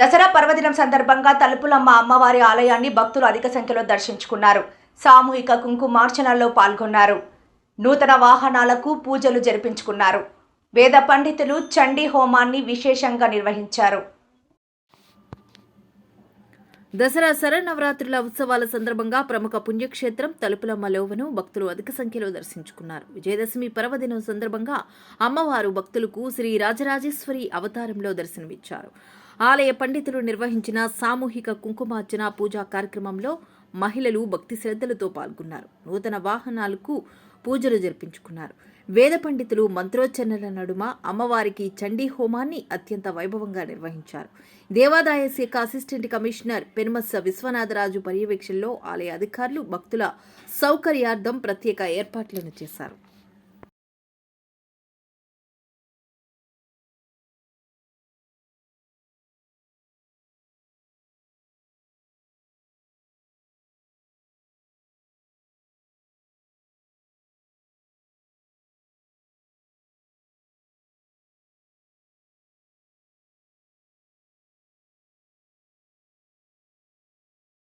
దసరా పర్వదినం సందర్భంగా తలుపులమ్మ అమ్మవారి ఆలయాన్ని భక్తులు అధిక సంఖ్యలో దర్శించుకున్నారు. సామూహిక కుంకుమార్చనల్లో పాల్గొన్నారు. నూతన వాహనాలకు పూజలు జరిపించుకున్నారు. వేద పండితులు చండీ హోమాన్ని విశేషంగా నిర్వహించారు. దసరా శరన్నవరాత్రుల ఉత్సవాల సందర్భంగా ప్రముఖ పుణ్యక్షేత్రం తలుపులమ్మ లోవను భక్తులు అధిక సంఖ్యలో దర్శించుకున్నారు. విజయదశమి పర్వదినం సందర్భంగా అమ్మవారు భక్తులకు శ్రీ రాజరాజేశ్వరి అవతారంలో దర్శనమిచ్చారు. ఆలయ పండితులు నిర్వహించిన సామూహిక కుంకుమార్చన పూజా కార్యక్రమంలో మహిళలు భక్తి శ్రద్ధలతో పాల్గొన్నారు. నూతన వాహనాలకు పూజలు జరిపించుకున్నారు. వేద పండితులు మంత్రోచ్చరణల నడుమ అమ్మవారికి చండీ హోమాన్ని అత్యంత వైభవంగా నిర్వహించారు. దేవాదాయ శాఖ అసిస్టెంట్ కమిషనర్ పెనుమస్స విశ్వనాథరాజు పర్యవేక్షణలో ఆలయ అధికారులు భక్తుల సౌకర్యార్థం ప్రత్యేక ఏర్పాట్లను చేశారు.